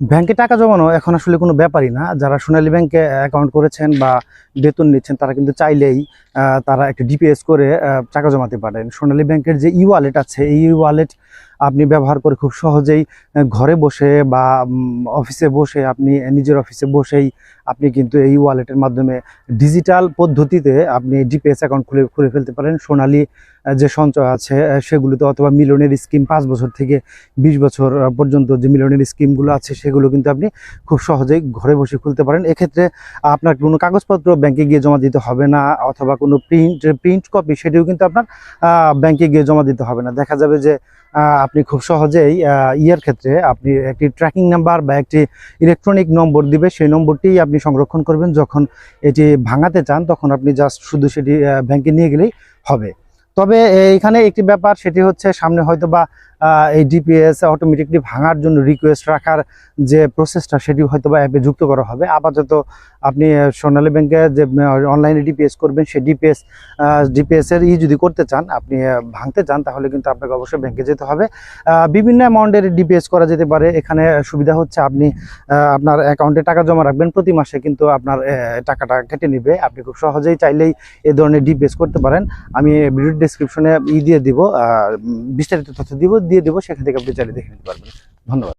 ব্যাংকে টাকা জমানো এখন আসলে কোনো ব্যাপারই না। যারা সোনালী ব্যাংকে অ্যাকাউন্ট করেছেন বা বেতন নিচ্ছেন, তারা কিন্তু চাইলেই তারা একটা ডিপিএস করে টাকা জমাতে পারেন। সোনালী ব্যাংকের যে ই ওয়ালেট আছে, এই ই ওয়ালেট আপনি ব্যবহার করে খুব সহজেই ঘরে বসে বা অফিসে বসে আপনি নিজের অফিসে বসেই আপনি কিন্তু এই ওয়ালেটের মাধ্যমে ডিজিটাল পদ্ধতিতে আপনি ডিপিএস অ্যাকাউন্ট খুলে খুলে ফেলতে পারেন। সোনালী যে সঞ্চয় আছে সেগুলোতে অথবা মিলনের স্কিম পাঁচ বছর থেকে বিশ বছর পর্যন্ত যে মিলনের স্কিমগুলো আছে, সেগুলো কিন্তু আপনি খুব সহজেই ঘরে বসে খুলতে পারেন। এক্ষেত্রে আপনার কোনো কাগজপত্র ব্যাংকে গিয়ে জমা দিতে হবে না, অথবা কোনো প্রিন্ট প্রিন্ট কপি, সেটিও কিন্তু আপনার ব্যাংকে গিয়ে জমা দিতে হবে না। দেখা যাবে যে আপনি খুব সহজেই ইয়ের ক্ষেত্রে আপনি একটি ট্র্যাকিং নাম্বার বা একটি ইলেকট্রনিক নম্বর দিবে, সেই নম্বরটি আপনি সংরক্ষণ করবেন। যখন এটি ভাঙাতে চান, তখন আপনি জাস্ট শুধু সেটি ব্যাংকে নিয়ে গেলেই হবে। তবে এখানে একটি ব্যাপার, সেটি হচ্ছে সামনে হয়তো বা এই ডিপিএস অটোমেটিকলি ভাঙার জন্য রিকোয়েস্ট রাখার যে প্রসেসটা সেটি হয়তো বা অ্যাপে যুক্ত করা হবে। আপাতত আপনি সোনালী ব্যাংকে যে অনলাইনে ডিপিএস করবেন, সেই ডিপিএস ডিপিএসের ই যদি করতে চান, আপনি ভাঙতে চান, তাহলে কিন্তু আপনাকে অবশ্যই ব্যাংকে যেতে হবে। বিভিন্ন অ্যামাউন্টের ডিপিএস করা যেতে পারে। এখানে সুবিধা হচ্ছে আপনি আপনার অ্যাকাউন্টে টাকা জমা রাখবেন। প্রতি মাসে কিন্তু আপনার টাকাটা কেটে নেবে। আপনি খুব সহজেই চাইলেই এ ধরনের ডিপিএস করতে পারেন। আমি ভিডিও ডিসক্রিপশনে ই দিয়ে দিব বিস্তারিত তথ্য দিব। দিয়ে দিব সেখান থেকে আপনি চালিয়ে দেখে নিতে পারবেন। ধন্যবাদ।